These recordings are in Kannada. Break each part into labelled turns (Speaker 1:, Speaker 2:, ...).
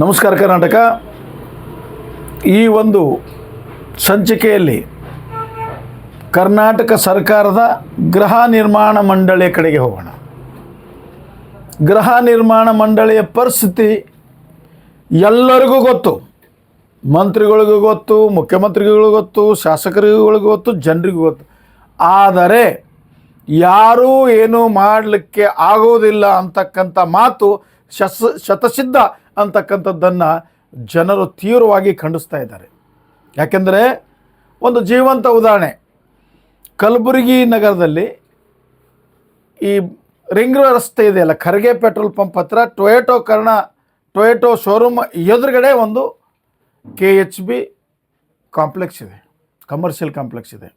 Speaker 1: ನಮಸ್ಕಾರ ಕರ್ನಾಟಕ. ಈ ಒಂದು ಸಂಚಿಕೆಯಲ್ಲಿ ಕರ್ನಾಟಕ ಸರ್ಕಾರದ ಗೃಹ ನಿರ್ಮಾಣ ಮಂಡಳಿಯ ಕಡೆಗೆ ಹೋಗೋಣ. ಗೃಹ ನಿರ್ಮಾಣ ಮಂಡಳಿಯ ಪರಿಸ್ಥಿತಿ ಎಲ್ಲರಿಗೂ ಗೊತ್ತು. ಮಂತ್ರಿಗಳಿಗೂ ಗೊತ್ತು, ಮುಖ್ಯಮಂತ್ರಿಗಳಿಗೂ ಗೊತ್ತು, ಶಾಸಕರಿಗೂ ಗೊತ್ತು, ಜನರಿಗೂ ಗೊತ್ತು. ಆದರೆ ಯಾರೂ ಏನೂ ಮಾಡಲಿಕ್ಕೆ ಆಗೋದಿಲ್ಲ ಅಂತಕ್ಕಂಥ ಮಾತು ಶತಸಿದ್ಧ ಅಂತಕ್ಕಂಥದ್ದನ್ನು ಜನರು ತೀವ್ರವಾಗಿ ಖಂಡಿಸ್ತಾ ಇದ್ದಾರೆ. ಯಾಕೆಂದರೆ ಒಂದು ಜೀವಂತ ಉದಾಹರಣೆ. ಕಲಬುರಗಿ ನಗರದಲ್ಲಿ ಈ ರಿಂಗ್ ರಸ್ತೆ ಇದೆಯಲ್ಲ, ಖರ್ಗೆ ಪೆಟ್ರೋಲ್ ಪಂಪ್ ಹತ್ರ ಟೊಯೋಟೋ ಕರ್ಣ, ಟೊಯೋಟೋ ಶೋರೂಮ್ ಎದುರುಗಡೆ ಒಂದು ಕೆ ಎಚ್ ಬಿ ಕಾಂಪ್ಲೆಕ್ಸ್ ಇದೆ, ಕಮರ್ಷಿಯಲ್ ಕಾಂಪ್ಲೆಕ್ಸ್ ಇದೆ.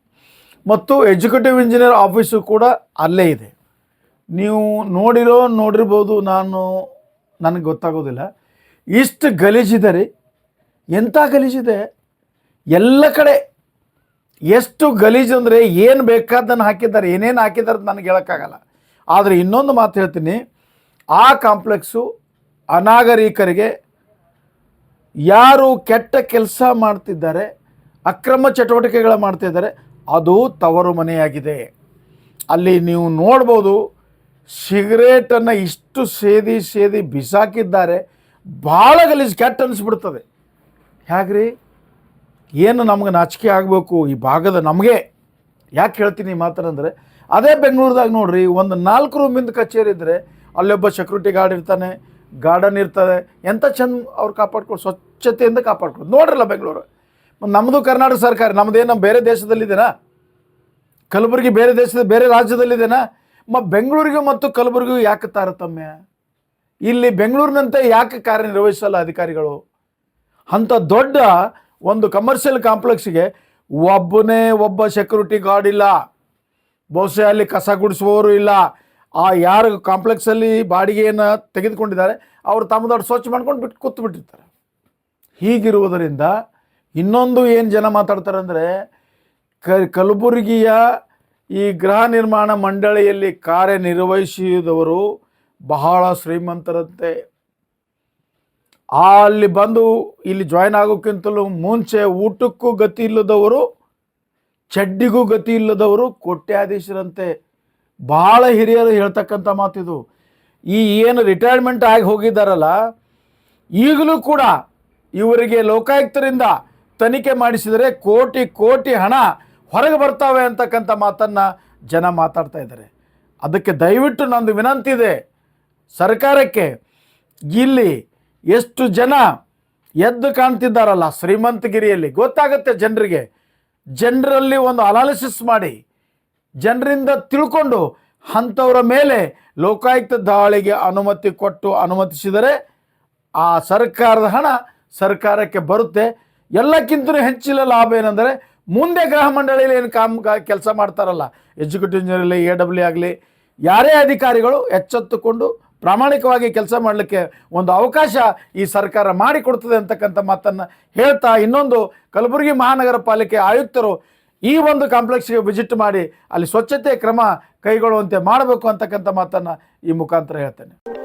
Speaker 1: ಮತ್ತು ಎಜುಕೇಟಿವ್ ಇಂಜಿನಿಯರ್ ಆಫೀಸು ಕೂಡ ಅಲ್ಲೇ ಇದೆ. ನೀವು ನೋಡಿರೋ, ನೋಡಿರ್ಬೋದು, ನಾನು, ನನಗೆ ಗೊತ್ತಾಗೋದಿಲ್ಲ. ಇಷ್ಟು ಗಲೀಜಿದೆ ರೀ. ಎಂಥ ಗಲೀಜಿದೆ? ಎಲ್ಲ ಕಡೆ ಎಷ್ಟು ಗಲೀಜು ಅಂದರೆ ಏನು ಬೇಕಾದ್ದನ್ನು ಹಾಕಿದ್ದಾರೆ, ಏನೇನು ಹಾಕಿದ್ದಾರೆ ಅಂತ ನನಗೆ ಹೇಳೋಕ್ಕಾಗಲ್ಲ. ಆದರೆ ಇನ್ನೊಂದು ಮಾತು ಹೇಳ್ತೀನಿ, ಆ ಕಾಂಪ್ಲೆಕ್ಸು ಅನಾಗರಿಕರಿಗೆ ಯಾರು ಕೆಟ್ಟ ಕೆಲಸ ಮಾಡ್ತಿದ್ದಾರೆ, ಅಕ್ರಮ ಚಟುವಟಿಕೆಗಳು ಮಾಡ್ತಿದ್ದಾರೆ, ಅದು ತವರು ಮನೆಯಾಗಿದೆ. ಅಲ್ಲಿ ನೀವು ನೋಡ್ಬೋದು, ಸಿಗರೇಟನ್ನು ಇಷ್ಟು ಸೇದಿ ಸೇದಿ ಬಿಸಾಕಿದ್ದಾರೆ ಭಾಳ ಗಲೀಜು ಕೆಟ್ಟ ಅನಿಸ್ಬಿಡ್ತದೆ. ಹೇಗ್ರಿ ಏನು ನಮ್ಗೆ ನಾಚಿಕೆ ಆಗಬೇಕು ಈ ಭಾಗದ ನಮಗೆ? ಯಾಕೆ ಹೇಳ್ತೀನಿ ಈ ಮಾತನಂದರೆ ಅದೇ ಬೆಂಗಳೂರದಾಗ ನೋಡ್ರಿ, ಒಂದು ನಾಲ್ಕು ರೂಮಿಂದ ಕಚೇರಿ ಇದ್ದರೆ ಅಲ್ಲೊಬ್ಬ ಸೆಕ್ಯೂರಿಟಿ ಗಾರ್ಡ್ ಇರ್ತಾನೆ ಗಾರ್ಡನ್ ಇರ್ತದೆ ಎಂಥ ಚೆಂದ ಅವ್ರು ಕಾಪಾಡ್ಕೊಡು ಸ್ವಚ್ಛತೆಯಿಂದ ಕಾಪಾಡ್ಕೊಡು ನೋಡ್ರಲ್ಲ ಬೆಂಗಳೂರು. ನಮ್ಮದು ಕರ್ನಾಟಕ ಸರ್ಕಾರ ನಮ್ಮದೇನು ನಮ್ಮ ಬೇರೆ ದೇಶದಲ್ಲಿದೆನಾ? ಕಲಬುರಗಿ ಬೇರೆ ದೇಶದ, ಬೇರೆ ರಾಜ್ಯದಲ್ಲಿದೆನಾ? ಮ ಬೆಂಗಳೂರಿಗೂ ಮತ್ತು ಕಲಬುರಗಿಗೂ ಯಾಕೆ ತಾರತಮ್ಯ? ಇಲ್ಲಿ ಬೆಂಗಳೂರಿನಂತೆ ಯಾಕೆ ಕಾರ್ಯನಿರ್ವಹಿಸಲ್ಲ ಅಧಿಕಾರಿಗಳು? ಅಂಥ ದೊಡ್ಡ ಒಂದು ಕಮರ್ಷಿಯಲ್ ಕಾಂಪ್ಲೆಕ್ಸ್ಗೆ ಒಬ್ಬನೇ ಒಬ್ಬ ಸೆಕ್ಯೂರಿಟಿ ಗಾರ್ಡ್ ಇಲ್ಲ. ಬಹುಶಃ ಅಲ್ಲಿ ಕಸ ಗುಡಿಸುವವರು ಇಲ್ಲ. ಆ ಯಾರು ಕಾಂಪ್ಲೆಕ್ಸಲ್ಲಿ ಬಾಡಿಗೆಯನ್ನು ತೆಗೆದುಕೊಂಡಿದ್ದಾರೆ, ಅವರು ತಮ್ಮದವ್ರು ಸ್ವಚ್ಛ ಮಾಡ್ಕೊಂಡು ಬಿಟ್ಟು ಕೂತು ಬಿಟ್ಟಿರ್ತಾರೆ. ಹೀಗಿರುವುದರಿಂದ ಇನ್ನೊಂದು ಏನು ಜನ ಮಾತಾಡ್ತಾರೆ ಅಂದರೆ, ಕ, ಕಲಬುರಗಿಯ ಈ ಗೃಹ ನಿರ್ಮಾಣ ಮಂಡಳಿಯಲ್ಲಿ ಕಾರ್ಯನಿರ್ವಹಿಸಿದವರು ಬಹಳ ಶ್ರೀಮಂತರಂತೆ. ಅಲ್ಲಿ ಬಂದು ಇಲ್ಲಿ ಜಾಯ್ನ್ ಆಗೋಕ್ಕಿಂತಲೂ ಮುಂಚೆ ಊಟಕ್ಕೂ ಗತಿ ಇಲ್ಲದವರು, ಚಡ್ಡಿಗೂ ಗತಿ ಇಲ್ಲದವರು ಕೋಟ್ಯಾಧೀಶರಂತೆ. ಭಾಳ ಹಿರಿಯರು ಹೇಳ್ತಕ್ಕಂಥ ಮಾತಿದು. ಈ ಏನು ರಿಟೈರ್ಮೆಂಟ್ ಆಗಿ ಹೋಗಿದ್ದಾರಲ್ಲ, ಈಗಲೂ ಕೂಡ ಇವರಿಗೆ ಲೋಕಾಯುಕ್ತರಿಂದ ತನಿಖೆ ಮಾಡಿಸಿದರೆ ಕೋಟಿ ಕೋಟಿ ಹಣ ಹೊರಗೆ ಬರ್ತಾವೆ ಅಂತಕ್ಕಂಥ ಮಾತನ್ನು ಜನ ಮಾತಾಡ್ತಾ ಇದ್ದಾರೆ. ಅದಕ್ಕೆ ದಯವಿಟ್ಟು ನಂದು ವಿನಂತಿ ಇದೆ. ಸರ್ಕಾರಕ್ಕೆ ಇಲ್ಲಿ ಎಷ್ಟು ಜನ ಎದ್ದು ಕಾಣ್ತಿದ್ದಾರಲ್ಲ ಶ್ರೀಮಂತಗಿರಿಯಲ್ಲಿ, ಗೊತ್ತಾಗುತ್ತೆ ಜನರಿಗೆ. ಜನರಲ್ಲಿ ಒಂದು ಅನಾಲಿಸಿಸ್ ಮಾಡಿ, ಜನರಿಂದ ತಿಳ್ಕೊಂಡು ಅಂಥವರ ಮೇಲೆ ಲೋಕಾಯುಕ್ತ ದಾಳಿಗೆ ಅನುಮತಿ ಕೊಟ್ಟು ಅನುಮತಿಸಿದರೆ ಆ ಸರ್ಕಾರದ ಹಣ ಸರ್ಕಾರಕ್ಕೆ ಬರುತ್ತೆ. ಎಲ್ಲಕ್ಕಿಂತ ಹೆಚ್ಚಿನ ಲಾಭ ಏನಂದರೆ ಮುಂದೆ ಗೃಹ ಮಂಡಳಿಯಲ್ಲಿ ಏನು ಕಾಮ ಕೆಲಸ ಮಾಡ್ತಾರಲ್ಲ ಎಕ್ಸಿಕ್ಯೂಟಿವ್ ಇಂಜಿನಿಯರ್ ಎ ಡಬ್ಲ್ಯೂ ಆಗಲಿ, ಯಾರೇ ಅಧಿಕಾರಿಗಳು ಎಚ್ಚೆತ್ತುಕೊಂಡು ಪ್ರಾಮಾಣಿಕವಾಗಿ ಕೆಲಸ ಮಾಡಲಿಕ್ಕೆ ಒಂದು ಅವಕಾಶ ಈ ಸರ್ಕಾರ ಮಾಡಿಕೊಡ್ತದೆ ಅಂತಕ್ಕಂಥ ಮಾತನ್ನು ಹೇಳ್ತಾ ಇನ್ನೊಂದು ಕಲಬುರಗಿ ಮಹಾನಗರ ಪಾಲಿಕೆ ಆಯುಕ್ತರು ಈ ಒಂದು ಕಾಂಪ್ಲೆಕ್ಸ್ಗೆ ವಿಸಿಟ್ ಮಾಡಿ ಅಲ್ಲಿ ಸ್ವಚ್ಛತೆ ಕ್ರಮ ಕೈಗೊಳ್ಳುವಂತೆ ಮಾಡಬೇಕು ಅಂತಕ್ಕಂಥ ಮಾತನ್ನು ಈ ಮುಖಾಂತರ ಹೇಳ್ತೇನೆ.